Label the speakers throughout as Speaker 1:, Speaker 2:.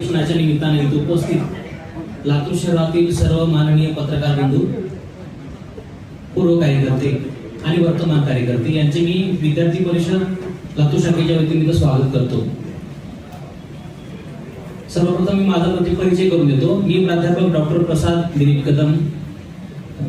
Speaker 1: अधिवेशनाच्या निमित्ताने इथे उपस्थित लातूर शहरातील सर्व माननीय पत्रकार बंधू पूर्व कार्यकर्ते आणि वर्तमान कार्यकर्ते यांचे मी विद्यार्थी परिषद लातूर शाखेच्या वतीने इथं स्वागत करतो. सर्वप्रथम मी माझा परिचय करून देतो. मी प्राध्यापक डॉक्टर प्रसाद दिलीप कदम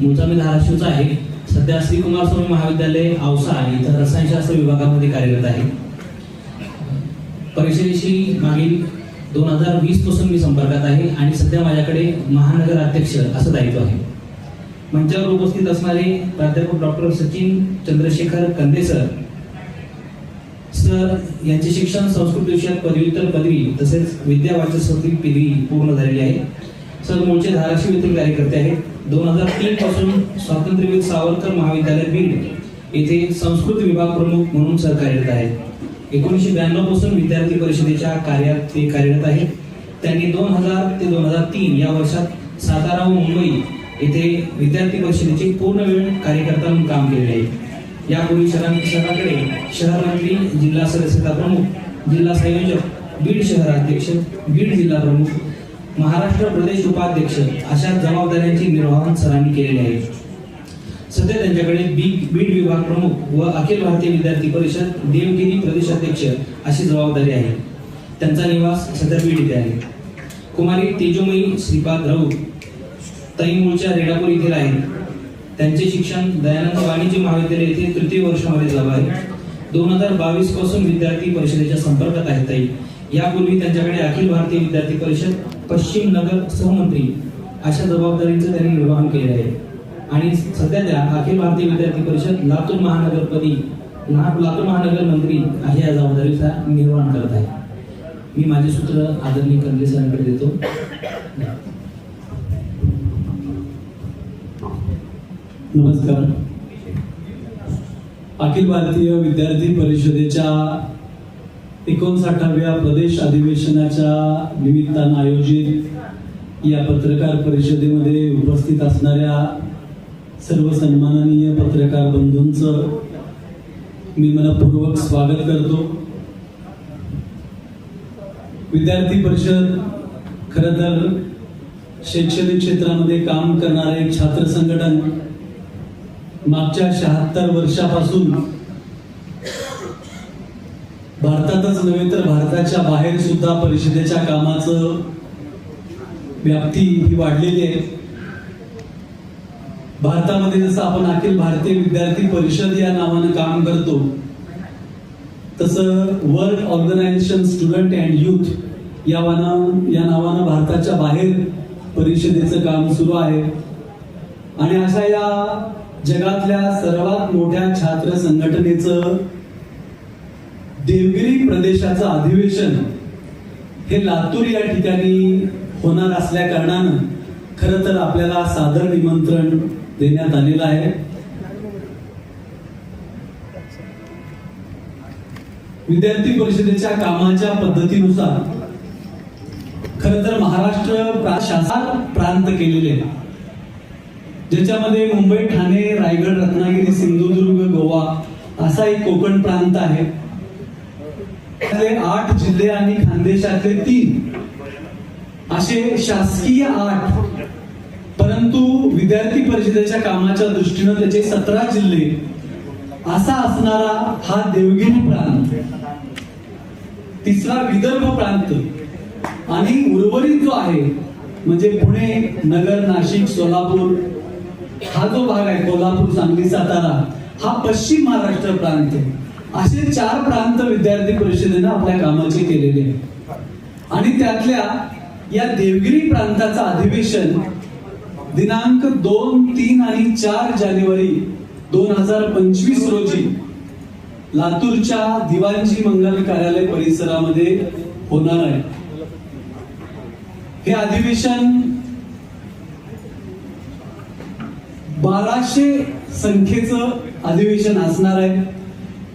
Speaker 1: मूळचा मी धाराशिवचा आहे. सध्या श्री कुमार स्वामी महाविद्यालय औसा इथं रसायनशास्त्र विभागामध्ये कार्यरत आहे. परिषदेशी मागील दोन हजार वीसपासून मी संपर्कात आहे आणि सध्या माझ्याकडे महानगर अध्यक्ष असं दायित्व आहे. मंचावर उपस्थित असणारे प्राध्यापक डॉक्टर सचिन चंद्रशेखर कंदे सर सर यांचे शिक्षण संस्कृत विषयात पदव्युत्तर पदवी तसेच विद्या वाचस्पती पदवी पूर्ण झालेली आहे. सर मूळचे धाराशिव येथील कार्यकर्ते आहेत. दोन हजार तीन पासून स्वातंत्र्यवीर सावरकर महाविद्यालय बीड येथे संस्कृत विभाग प्रमुख म्हणून सर कार्यरत आहेत. एकोणीसशे ब्याण्णवपासून विद्यार्थी परिषदेच्या कार्यात ते कार्यरत आहेत. त्यांनी दोन हजार ते दोन हजार तीन या वर्षात सातारा व मुंबई येथे विद्यार्थी परिषदेचे पूर्ण वेळ कार्यकर्ता म्हणून काम केले आहे. यापूर्वी शहरा शहराकडे शहर जिल्हा सदस्यता प्रमुख जिल्हा संयोजक बीड शहराध्यक्ष बीड जिल्हा प्रमुख महाराष्ट्र प्रदेश उपाध्यक्ष अशा जबाबदाऱ्यांचे निर्वाहन सरांनी केलेले आहे. सध्या त्यांच्याकडे बीड बीड विभाग प्रमुख व अखिल भारतीय विद्यार्थी परिषद देवगिरी प्रदेशाध्यक्ष अशी जबाबदारी आहे. त्यांचा निवास सध्या बीड इथे आहे. कुमारी तेजोमयी श्रीपाद राऊत तई मूळच्या रेडापूर येथील आहेत त्यांचे शिक्षण दयानंद वाणिज्य महाविद्यालय येथे तृतीय वर्षामध्ये झालं आहे. दोन हजार बावीसपासून विद्यार्थी परिषदेच्या संपर्कात आहेत ताई. यापूर्वी त्यांच्याकडे अखिल भारतीय विद्यार्थी परिषद पश्चिम नगर सहमंत्री अशा जबाबदारीचं त्यांनी निर्वहन केले आहे. आणि सध्या त्या अखिल भारतीय विद्यार्थी परिषद लातूर महानगरपदी लातूर महानगर मंत्री आहे या जबाबदारीचा निर्माण करत आहे. मी माझे सूत्र आदरणीय कंगले सरांकडे देतो.
Speaker 2: नमस्कार. अखिल भारतीय विद्यार्थी परिषदेच्या एकोणसाठाव्या प्रदेश अधिवेशनाच्या निमित्तानं आयोजित या पत्रकार परिषदेमध्ये उपस्थित असणाऱ्या सर्व सन्माननीय पत्रकार बंधूंचं मी मनपूर्वक स्वागत करतो. विद्यार्थी परिषद खरं तर शैक्षणिक क्षेत्रामध्ये काम करणारे एक छात्र संघटन मागच्या शहात्तर वर्षापासून भारतातच नव्हे तर भारताच्या बाहेर सुद्धा परिषदेच्या कामाचं व्याप्ती ही वाढलेली आहे. भारतामध्ये जसं आपण अखिल भारतीय विद्यार्थी परिषद या नावानं काम करतो तसं world organization student and youth या वाना या नावानं भारताच्या बाहेर परिषदेचं काम सुरू आहे. आणि अशा या जगातल्या सर्वात मोठ्या छात्र संघटनेचं देवगिरी प्रदेशाचं अधिवेशन हे लातूर या ठिकाणी होणार असल्या कारणानं खरं तर आपल्याला सादर निमंत्रण देण्यात आलेलं आहे. विद्यार्थी परिषदेच्या कामाच्या पद्धतीनुसार खर तर महाराष्ट्र शासन प्रांत केलेले ज्याच्यामध्ये मुंबई ठाणे रायगड रत्नागिरी सिंधुदुर्ग गोवा असा एक कोकण प्रांत आहे. आठ जिल्हे आणि खानदेशातले तीन असे शासकीय आठ परंतु विद्यार्थी परिषदेच्या कामाच्या दृष्टीनं त्याचे सतरा जिल्हे असा असणारा हा देवगिरी प्रांत तिसरा विदर्भ प्रांत आणि उर्वरित जो आहे म्हणजे पुणे नगर नाशिक सोलापूर हा जो भाग आहे कोल्हापूर सांगली सातारा हा पश्चिम महाराष्ट्र प्रांत आहे. असे चार प्रांत विद्यार्थी परिषदेनं आपल्या कामाचे केलेले आहे आणि त्यातल्या या देवगिरी प्रांताचं अधिवेशन दिनांक दोन तीन आणि चार जानेवारी दोन हजार पंचवीस रोजी लातूरच्या दिवाणजी मंगल कार्यालय परिसरामध्ये होणार आहे. हे अधिवेशन बाराशे संख्येचं अधिवेशन असणार आहे.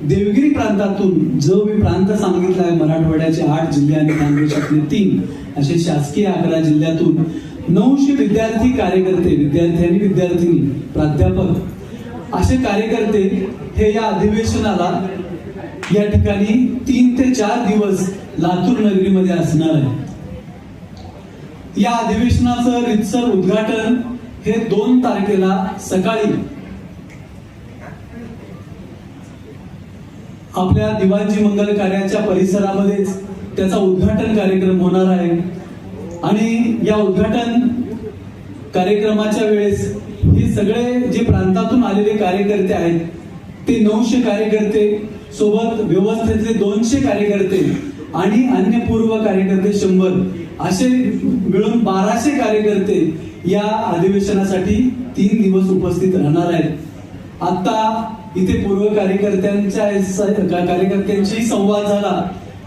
Speaker 2: देवगिरी प्रांतातून जो मी प्रांत सांगितला आहे मराठवाड्याचे आठ जिल्हे आणि खानदेशातले तीन असे शासकीय अकरा जिल्ह्यातून नऊशे विद्यार्थी कार्यकर्ते विद्यार्थी आणि विद्यार्थिनी प्राध्यापक असे कार्यकर्ते हे या अधिवेशनाला या ठिकाणी तीन ते चार दिवस लातूर नगरीमध्ये असणार आहे या अधिवेशनाचं रितसर उद्घाटन हे दोन तारखेला सकाळी आपल्या दिवाजी मंगल कार्याच्या परिसरामध्येच त्याचा उद्घाटन कार्यक्रम होणार आहे. आणि या उद्घाटन कार्यक्रमाच्या वेळेस हे सगळे जे प्रांतातून आलेले कार्यकर्ते आहेत ते नऊशे कार्यकर्ते सोबत व्यवस्थेतले दोनशे कार्यकर्ते आणि अन्य पूर्व कार्यकर्ते शंभर असे मिळून बाराशे कार्यकर्ते या अधिवेशनासाठी तीन दिवस उपस्थित राहणार आहेत. आता इथे पूर्व कार्यकर्त्यांच्या कार्यकर्त्यांशी संवाद झाला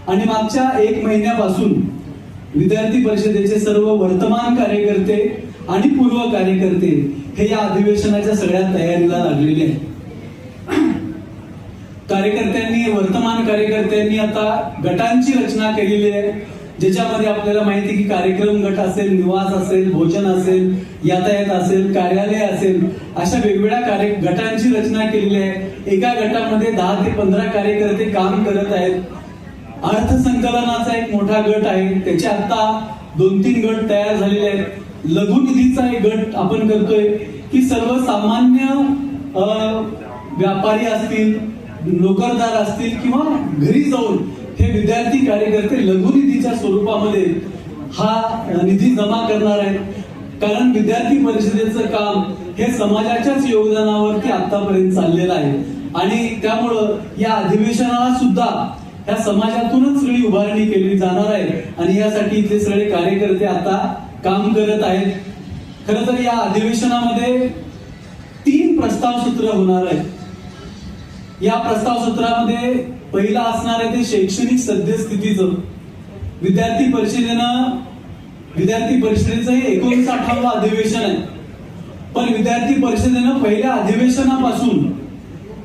Speaker 2: आणि मागच्या एक महिन्यापासून विद्यार्थी परिषदेचे सर्व वर्तमान कार्यकर्ते आणि पूर्व कार्यकर्ते हे या अधिवेशनाच्या सगळ्या तयारीला लागलेले आहेत. कार्यकर्त्यांनी वर्तमान कार्यकर्त्यांनी आता गटांची रचना केलेली आहे ज्याच्यामध्ये आपल्याला माहिती की कार्यक्रम गट असेल निवास असेल भोजन असेल यातायात असेल कार्यालय असेल अशा वेगवेगळ्या कार्य गटांची रचना केलेली आहे. एका गटामध्ये दहा ते पंधरा कार्यकर्ते काम करत आहेत. अर्थसंकलनाचा एक मोठा गट आहे. त्याचे आता दोन तीन गट तयार झालेले आहेत. लघुनिधीचा एक गट आपण करतोय की सर्वसामान्य व्यापारी असतील नोकरदार असतील किंवा घरी जाऊन हे विद्यार्थी कार्यकर्ते लघुनिधीच्या स्वरूपामध्ये हा निधी जमा करणार आहेत. कारण विद्यार्थी परिषदेचं काम हे समाजाच्याच योगदानावरती आतापर्यंत चाललेलं आहे. आणि त्यामुळं या अधिवेशनाला सुद्धा या समाजातूनच सगळी उभारणी केली जाणार आहे. आणि यासाठी इथले सगळे कार्यकर्ते आता काम करत आहेत. खर तर या अधिवेशनामध्ये तीन प्रस्ताव सूत्र होणार आहेत. या प्रस्ताव सूत्रामध्ये पहिला असणार आहे ते शैक्षणिक सद्यस्थितीचं. विद्यार्थी परिषदेनं विद्यार्थी परिषदेचं हे एकोणसाठावं अधिवेशन आहे. पण विद्यार्थी परिषदेनं पहिल्या अधिवेशनापासून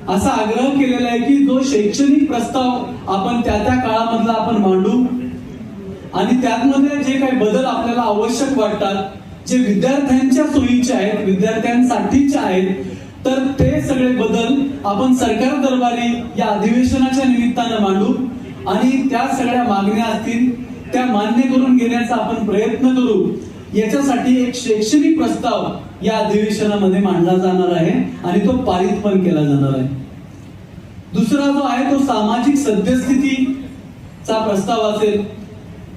Speaker 2: असा आग्रह केलेला आहे की जो शैक्षणिक प्रस्ताव आपण त्या त्या काळामधला आपण मांडू. आणि त्यामध्ये जे काही बदल आपल्याला आवश्यक वाटतात जे विद्यार्थ्यांच्या सोयीचे आहेत विद्यार्थ्यांसाठीचे आहेत तर ते सगळे बदल आपण सरकार दरबारी या अधिवेशनाच्या निमित्तानं मांडू. आणि त्या सगळ्या मागण्या असतील त्या मान्य करून घेण्याचा आपण प्रयत्न करू. याच्यासाठी एक शैक्षणिक प्रस्ताव या अधिवेशनामध्ये मांडला जाणार आहे आणि तो पारित पण केला जाणार आहे. दुसरा जो आहे तो सामाजिक सद्यस्थितीचा प्रस्ताव असेल.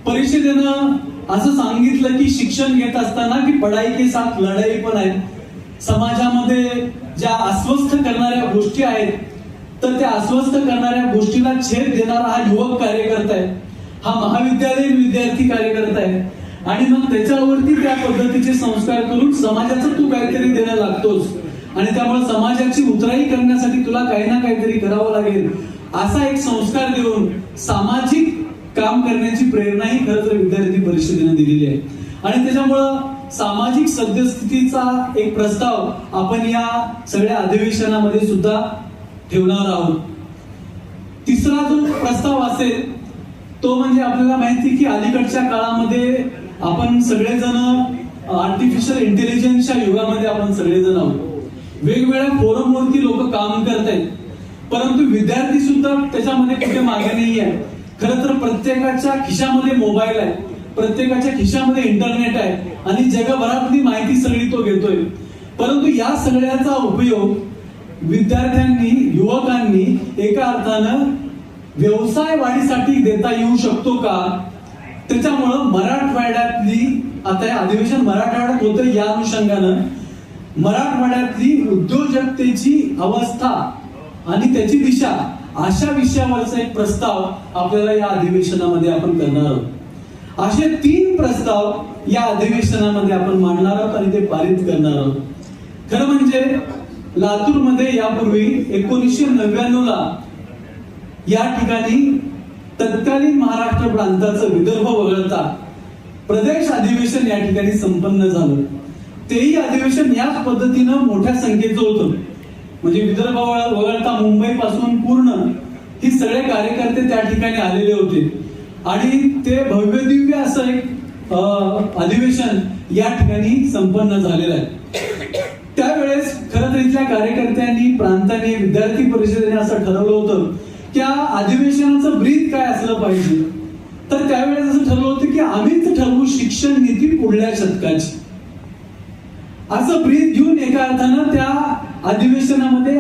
Speaker 2: परिषदेनं असं सांगितलं की शिक्षण घेत असताना की पढाई के साथ लढाई पण आहे. समाजामध्ये ज्या अस्वस्थ करणाऱ्या गोष्टी आहेत तर त्या अस्वस्थ करणाऱ्या गोष्टीला छेद देणारा हा युवक कार्यकर्ता आहे. हा महाविद्यालयीन विद्यार्थी कार्यकर्ता आहे. आणि मग त्याच्यावरती त्या पद्धतीचे संस्कार करून समाजाचं तू काहीतरी देणं लागतोस. आणि त्यामुळे समाजाची उतराई करण्यासाठी तुला काही ना काहीतरी करावं लागेल. असा एक संस्कार देऊन सामाजिक काम करण्याची प्रेरणाही खरं तर विद्यार्थी परिषदेने दिलेली आहे. आणि त्याच्यामुळं सामाजिक सद्यस्थितीचा एक प्रस्ताव आपण या सगळ्या अधिवेशनामध्ये सुद्धा ठेवणार आहोत. तिसरा जो प्रस्ताव असेल तो म्हणजे आपल्याला माहिती की अलीकडच्या काळामध्ये आपण सगळेजण आर्टिफिशियल इंटेलिजन्सच्या युगामध्ये आपण सगळेजण आहोत. वेगवेगळ्या फोरमवरती लोक काम करत आहेत परंतु विद्यार्थी सुद्धा त्याच्यामध्ये कुठे मागे नाही आहे खरं तर प्रत्येकाच्या खिशामध्ये मोबाईल आहे. प्रत्येकाच्या खिशामध्ये इंटरनेट आहे. आणि जगभरातली माहिती सगळी तो घेतोय. परंतु या सगळ्याचा उपयोग विद्यार्थ्यांनी युवकांनी एका अर्थानं व्यवसाय वाढीसाठी देता येऊ शकतो का? त्याच्यामुळं मराठवाड्यातली आता हे अधिवेशन मराठवाड्यात होतं या अनुषंगानं मराठवाड्यातली उद्योजकतेची अवस्था आणि त्याची दिशा अशा विषयावरचा एक प्रस्ताव आपल्याला या अधिवेशनामध्ये आपण करणार आहोत. असे तीन प्रस्ताव या अधिवेशनामध्ये आपण मांडणार आहोत आणि ते पारित करणार आहोत. खरं म्हणजे लातूरमध्ये यापूर्वी एकोणीसशे नव्याण्णव ला या ठिकाणी तत्कालीन महाराष्ट्र प्रांताचं विदर्भ वगळता प्रदेश अधिवेशन या ठिकाणी संपन्न झालं. तेही अधिवेशन याच पद्धतीनं मोठ्या संख्येचं होतं. म्हणजे विदर्भ वगळता मुंबई पासून पूर्ण ही सगळे कार्यकर्ते त्या ठिकाणी आलेले होते. आणि ते भव्य दिव्य असं एक अं, अधिवेशन या ठिकाणी संपन्न झालेलं आहे. त्यावेळेस खरं तर इथल्या कार्यकर्त्यांनी प्रांताने विद्यार्थी परिषदेने असं ठरवलं होतं त्या अधिवेशनाचं ब्रीद काय असलं पाहिजे? तर त्यावेळेस असं ठरलं होतं की आम्हीच ठरवू शिक्षण नीती पुढल्या शतकाची. असं ब्रीद घेऊन एका अर्थानं त्या अधिवेशनामध्ये